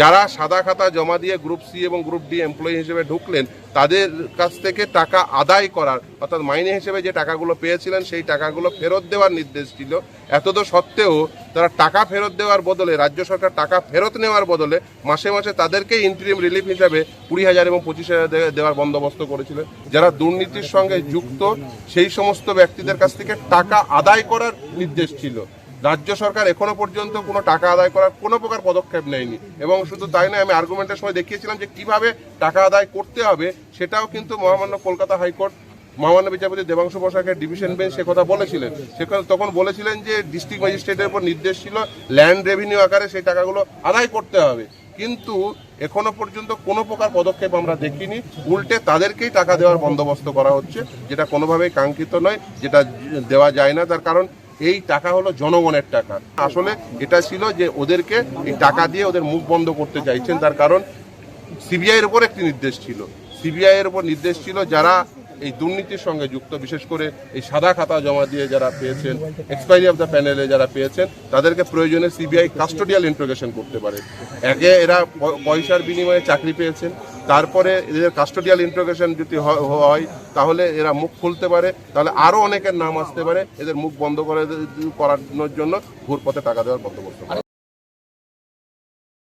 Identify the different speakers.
Speaker 1: যারা সাদা খাতা জমা দিয়ে গ্রুপ সি এবং গ্রুপ ডি এমপ্লয়ি হিসেবে ঢুকলেন, তাদের কাছ থেকে টাকা আদায় করার, অর্থাৎ মাইনে হিসেবে যে টাকাগুলো পেয়েছিলেন, সেই টাকাগুলো ফেরত দেওয়ার নির্দেশ ছিল। এতদ সত্ত্বেও তারা টাকা ফেরত দেওয়ার বদলে, রাজ্য সরকার টাকা ফেরত নেওয়ার বদলে মাসে মাসে তাদেরকে ইন্টারিম রিলিফ হিসাবে কুড়ি হাজার এবং পঁচিশ হাজার দেওয়ার বন্দোবস্ত করেছিলেন। যারা দুর্নীতির সঙ্গে যুক্ত, সেই সমস্ত ব্যক্তিদের কাছ থেকে টাকা আদায় করার নির্দেশ ছিল। রাজ্য সরকার এখনও পর্যন্ত কোনো টাকা আদায় করার কোনো প্রকার পদক্ষেপ নেয়নি। এবং শুধু তাই নয়, আমি আর্গুমেন্টের সময় দেখিয়েছিলাম যে কীভাবে টাকা আদায় করতে হবে, সেটাও কিন্তু মহামান্য কলকাতা হাইকোর্ট, মহামান্য বিচারপতি দেবাংশু বসাকের ডিভিশন বেঞ্চ সে কথা বলেছিলেন। সে তখন বলেছিলেন যে ডিস্ট্রিক্ট ম্যাজিস্ট্রেটের উপর নির্দেশ ছিল ল্যান্ড রেভিনিউ আকারে সেই টাকাগুলো আদায় করতে হবে। কিন্তু এখনও পর্যন্ত কোনো প্রকার পদক্ষেপ আমরা দেখিনি। উল্টে তাদেরকেই টাকা দেওয়ার বন্দোবস্ত করা হচ্ছে, যেটা কোনোভাবেই কাঙ্ক্ষিত নয়, যেটা দেওয়া যায় না। তার কারণ এই টাকা হলো জনগণের টাকা। আসলে এটা ছিল যে ওদেরকে এই টাকা দিয়ে ওদের মুখ বন্ধ করতে চাইছেন, তার কারণ সিবিআইয়ের উপর একটি নির্দেশ ছিল। সিবিআইয়ের উপর নির্দেশ ছিল যারা এই দুর্নীতির সঙ্গে যুক্ত, বিশেষ করে এই সাদা খাতা জমা দিয়ে যারা পেয়েছেন এক্সপায়ারি অফ দ্য প্যানেলে যারা পেয়েছেন, তাদেরকে প্রয়োজনে সিবিআই কাস্টোডিয়াল ইন্ট্রোগেশন করতে পারে। একে এরা পয়সার বিনিময়ে চাকরি পেয়েছেন তারপরে এদের কাস্টোডিয়াল ইন্ট্রোগেশন যদি হয়, তাহলে এরা মুখ খুলতে পারে, তাহলে আরও অনেকের নাম আসতে পারে, এদের মুখ বন্ধ করে করানোর জন্য ঘুরপথে টাকা দেওয়ার বন্দোবস্ত।